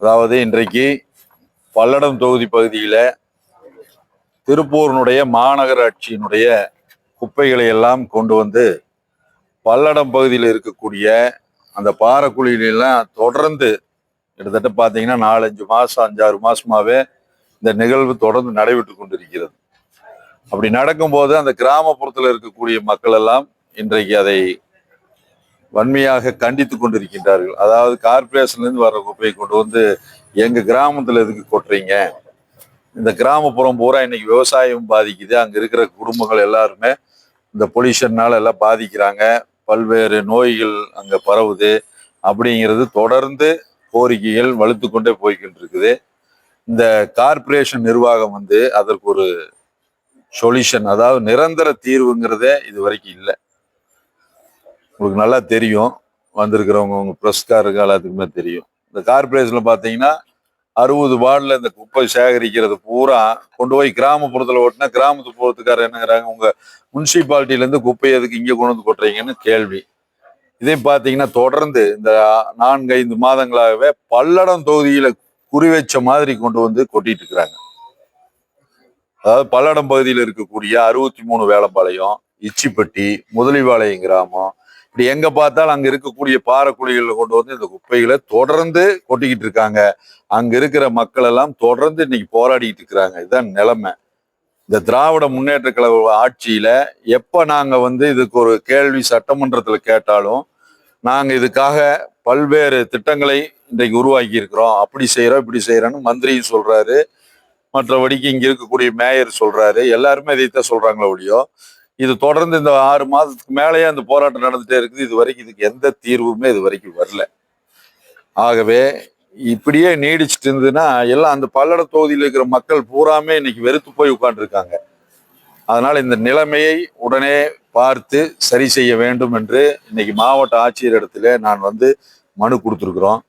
அதாவது இன்றைக்கு பல்லடம் தொகுதி பகுதியில் திருப்பூரினுடைய மாநகராட்சியினுடைய குப்பைகளை எல்லாம் கொண்டு வந்து பல்லடம் பகுதியில் இருக்கக்கூடிய அந்த பாறைக்குழியிலாம் தொடர்ந்து கிட்டத்தட்ட பார்த்தீங்கன்னா நாலஞ்சு மாதம் அஞ்சாறு மாதமாகவே இந்த நிகழ்வு தொடர்ந்து நடைபெற்று கொண்டிருக்கிறது. அப்படி நடக்கும்போது அந்த கிராமப்புறத்தில் இருக்கக்கூடிய மக்கள் எல்லாம் இன்றைக்கு அதை வன்மையாக கண்டித்து கொண்டிருக்கின்றார்கள். அதாவது கார்பரேஷன்ல இருந்து வர்ற குப்பையை கொண்டு வந்து எங்க கிராமத்துல எதுக்கு கொட்டுறீங்க? இந்த கிராமப்புறம் பூரா இன்னைக்கு விவசாயம் பாதிக்குது. அங்க இருக்கிற குடும்பங்கள் எல்லாருமே இந்த பொல்யூஷன்னால எல்லாம் பாதிக்கிறாங்க. பல்வேறு நோய்கள் அங்க பரவுது. அப்படிங்கிறது தொடர்ந்து கோரிக்கைகள் வலுத்து கொண்டே போய்கிட்டு இருக்குது இந்த கார்ப்பரேஷன் நிர்வாகம் வந்து அதற்கு ஒரு சொல்யூஷன் அதாவது நிரந்தர தீர்வுங்கிறதே இது வரைக்கும் இல்லை. உங்களுக்கு நல்லா தெரியும். வந்திருக்கிறவங்க உங்க பிரஸ்காரங்க எல்லாத்துக்குமே தெரியும். இந்த கார்பரேஷன்ல பாத்தீங்கன்னா அறுபது வார்டில் இந்த குப்பை சேகரிக்கிறது பூரா கொண்டு போய் கிராமப்புறத்தில் ஓட்டினா கிராமத்து போகிறதுக்காரர் என்னங்கிறாங்க உங்க முனிசிபாலிட்டியிலேருந்து குப்பை எதுக்கு இங்கே கொண்டு வந்து கொட்டுறீங்கன்னு கேள்வி. இதே பார்த்தீங்கன்னா தொடர்ந்து இந்த நான்கு ஐந்து மாதங்களாகவே பல்லடம் தொகுதியில் குறி வச்ச மாதிரி கொண்டு வந்து கொட்டிட்டு இருக்கிறாங்க. அதாவது பல்லடம் பகுதியில் இருக்கக்கூடிய அறுபத்தி மூணு வேலம்பாளையம் இச்சிப்பட்டி முதலிவாளையம் கிராமம் இப்படி எங்க பார்த்தாலும் அங்க இருக்கக்கூடிய பாறைக்குழிகளை கொண்டு வந்து இந்த குப்பைகளை தொடர்ந்து கொட்டிக்கிட்டு இருக்காங்க. அங்க இருக்கிற மக்கள் எல்லாம் தொடர்ந்து இன்னைக்கு போராடிக்கிட்டு இருக்கிறாங்க. இதுதான் நிலைமை. இந்த திராவிட முன்னேற்ற கழக ஆட்சியில எப்ப நாங்க வந்து இதுக்கு ஒரு கேள்வி சட்டமன்றத்துல கேட்டாலும் நாங்க இதுக்காக பல்வேறு திட்டங்களை இன்றைக்கு உருவாக்கி இருக்கிறோம். அப்படி செய்யறோம் இப்படி செய்யறோம்னு மந்திரியும் சொல்றாரு. மற்றபடிக்கு இங்க இருக்கக்கூடிய மேயர் சொல்றாரு. எல்லாருமே இதைத்தான் சொல்றாங்களோ ஒழியோ இது தொடர்ந்து இந்த ஆறு மாதத்துக்கு மேலேயே அந்த போராட்டம் நடந்துட்டே இருக்குது. இது வரைக்கும் இதுக்கு எந்த தீர்வுமே இது வரைக்கும் வரல. ஆகவே இப்படியே நீடிச்சிட்டு இருந்ததுன்னா எல்லாம் அந்த பல்லட தொகுதியில் இருக்கிற மக்கள் பூராமே இன்னைக்கு வெறுத்து போய் உட்காந்துருக்காங்க அதனால் இந்த நிலைமையை உடனே பார்த்து சரி செய்ய வேண்டும் என்று இன்னைக்கு மாவட்ட ஆட்சியர் இடத்துல நான் வந்து மனு கொடுத்துருக்குறோம்.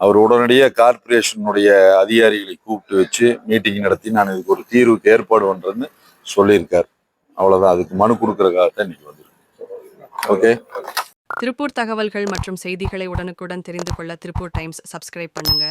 அவர் உடனடியாக கார்ப்பரேஷனுடைய அதிகாரிகளை கூப்பிட்டு வச்சு மீட்டிங் நடத்தி நான் இதுக்கு ஒரு தீர்வுக்கு ஏற்பாடு பண்ணுறேன்னு சொல்லியிருக்கார். அவ்வளவுதான். அதுக்கு மனு கொடுக்கறதுக்காகத்தான் இன்னைக்கு வந்திருக்கேன் ஓகே திருப்பூர் தகவல்கள் மற்றும் செய்திகளை உடனுக்குடன் தெரிந்து கொள்ள திருப்பூர் டைம்ஸ் சப்ஸ்கிரைப் பண்ணுங்க.